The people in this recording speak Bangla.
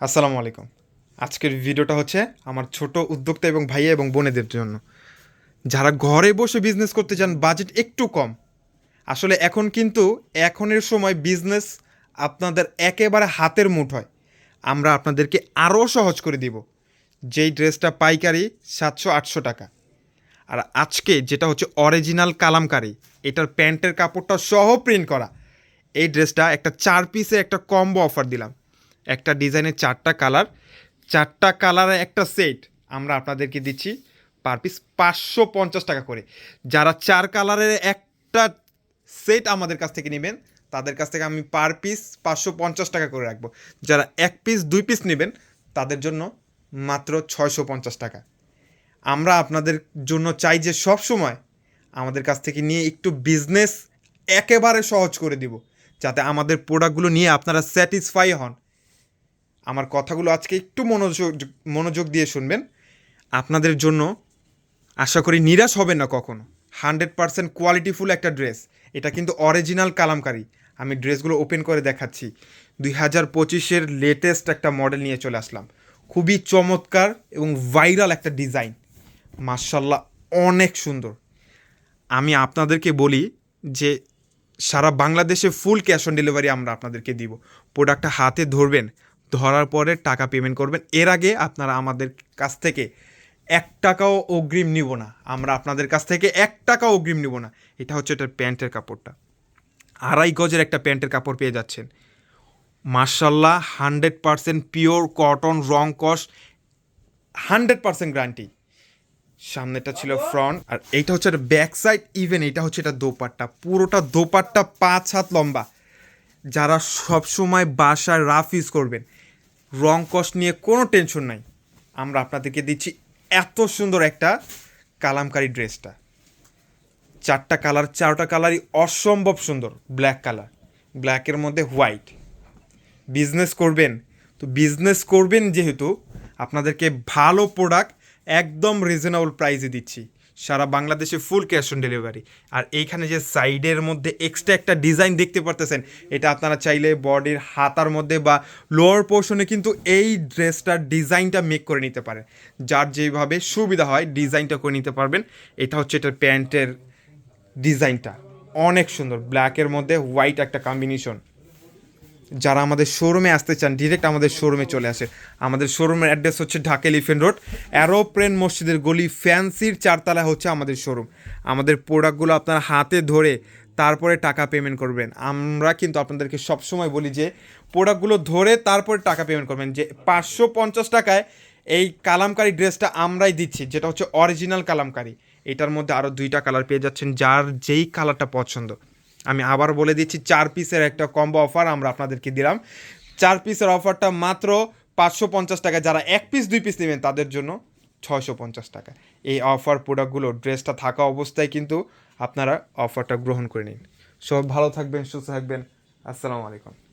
আসসালামু আলাইকুম। আজকের ভিডিওটা হচ্ছে আমার ছোট উদ্যোক্তা এবং ভাইয়া এবং বোনেদের জন্য। যারা ঘরে বসে বিজনেস করতে চান বাজেট একটু কম। আসলে এখন কিন্তু এখনের সময় বিজনেস আপনাদের একেবারে হাতের মুঠোয় আমরা আপনাদেরকে আরও সহজ করে দিব। যেই ড্রেসটা পাইকারি সাতশো, আটশো টাকা। আর আজকে যেটা হচ্ছে অরিজিনাল কালামকারি, এটার প্যান্টের কাপড়টা সহ প্রিন্ট করা। এই ড্রেসটা একটা চার পিসে একটা কম্বো অফার দিলাম। একটা ডিজাইনের চারটা কালার। চারটা কালারে একটা সেট আমরা আপনাদেরকে দিচ্ছি পার পিস পাঁচশো পঞ্চাশ টাকা করে। যারা চার কালারের একটা সেট আমাদের কাছ থেকে নেবেন, তাদের কাছ থেকে আমি পার পিস পাঁচশো পঞ্চাশ টাকা করে রাখব। যারা এক পিস, দুই পিস নেবেন, তাদের জন্য মাত্র ছয়শো পঞ্চাশ টাকা। আমরা আপনাদের জন্য চাই যে সব সময় আমাদের কাছ থেকে নিয়ে একটু বিজনেস একেবারে সহজ করে দিব, যাতে আমাদের প্রোডাক্টগুলো নিয়ে আপনারা স্যাটিসফাই হন। আমার কথাগুলো আজকে একটু মনোযোগ মনোযোগ দিয়ে শুনবেন। আপনাদের জন্য আশা করি নিরাশ হবেন না কখনো। হান্ড্রেড পারসেন্ট কোয়ালিটিফুল একটা ড্রেস। এটা কিন্তু অরিজিনাল কালামকারি। আমি ড্রেসগুলো ওপেন করে দেখাচ্ছি। দুই হাজার পঁচিশের লেটেস্ট একটা মডেল নিয়ে চলে আসলাম। খুবই চমৎকার এবং ভাইরাল একটা ডিজাইন মার্শাল্লাহ অনেক সুন্দর। আমি আপনাদেরকে বলি যে সারা বাংলাদেশে ফুল ক্যাশ অন ডেলিভারি আমরা আপনাদেরকে দিব। প্রোডাক্টটা হাতে ধরবেন। ধরার পরে টাকা পেমেন্ট করবেন। এর আগে আপনারা আমাদের কাছ থেকে এক টাকাও অগ্রিম নিব না। আমরা আপনাদের কাছ থেকে এক টাকাও অগ্রিম নিব না। এটা হচ্ছে এটার প্যান্টের কাপড়টা। আড়াই গজের একটা প্যান্টের কাপড় পেয়ে যাচ্ছেন। মার্শাল্লাহ হান্ড্রেড পারসেন্ট পিওর কটন, রং কস, হান্ড্রেড পারসেন্ট গ্যারান্টি সামনেটা ছিল ফ্রন্ট আর এইটা হচ্ছে একটা ব্যাক সাইড ইভেন এটা হচ্ছে এটা দোপাট্টা। পুরোটা দোপাট্টা পাঁচ হাত লম্বা। যারা সবসময় বাসায় রাফ ইউজ করবেন রং কস্ট নিয়ে কোনো টেনশন নাই। আমরা আপনাদেরকে দিচ্ছি এত সুন্দর একটা কালামকারি ড্রেসটা। চারটা কালার, চারটা কালারই অসম্ভব সুন্দর ব্ল্যাক কালার ব্ল্যাকের মধ্যে হোয়াইট বিজনেস করবেন। তো বিজনেস করবেন যেহেতু, আপনাদেরকে ভালো প্রোডাক্ট একদম রিজনেবল প্রাইসে দিচ্ছি। সারা বাংলাদেশে ফুল ক্যাশ অন ডেলিভারি আর এইখানে যে সাইডের মধ্যে এক্সট্রা একটা ডিজাইন দেখতে পারতেছেন, এটা আপনারা চাইলে বডির হাতার মধ্যে বা লোয়ার পোর্শনে কিন্তু এই ড্রেসটার ডিজাইনটা মেক করে নিতে পারেন। যার যেভাবে সুবিধা হয় ডিজাইনটা করে নিতে পারবেন। এটা হচ্ছে এটার প্যান্টের ডিজাইনটা অনেক সুন্দর। ব্ল্যাকের মধ্যে হোয়াইট একটা কম্বিনেশন যারা আমাদের শোরুমে আসতে চান ডিরেক্ট আমাদের শোরুমে চলে আসে। আমাদের শোরুমের অ্যাড্রেস হচ্ছে ঢাকা এলিফেন্ট রোড অ্যারোপ্লেন মসজিদের গলি ফ্যান্সির চারতলায় হচ্ছে আমাদের শোরুম আমাদের প্রোডাক্টগুলো আপনারা হাতে ধরে তারপরে টাকা পেমেন্ট করবেন। আমরা কিন্তু আপনাদেরকে সবসময় বলি যে প্রোডাক্টগুলো ধরে তারপরে টাকা পেমেন্ট করবেন। যে পাঁচশো পঞ্চাশ টাকায় এই কালামকারি ড্রেসটা আমরাই দিচ্ছি, যেটা হচ্ছে অরিজিনাল কালামকারি। এটার মধ্যে আরও দুইটা কালার পেয়ে যাচ্ছেন, যার যেই কালারটা পছন্দ। আমি আবার বলে দিচ্ছি, চার পিসের একটা কম্বো অফার আমরা আপনাদেরকে দিলাম। চার পিসের অফারটা মাত্র পাঁচশো পঞ্চাশ টাকা। যারা এক পিস দুই পিস নেবেন, তাদের জন্য ছয়শো পঞ্চাশ টাকা। এই অফার প্রোডাক্টগুলো ড্রেসটা থাকা অবস্থায় কিন্তু আপনারা অফারটা গ্রহণ করে নিন। সব ভালো থাকবেন, সুস্থ থাকবেন। আসসালামু আলাইকুম।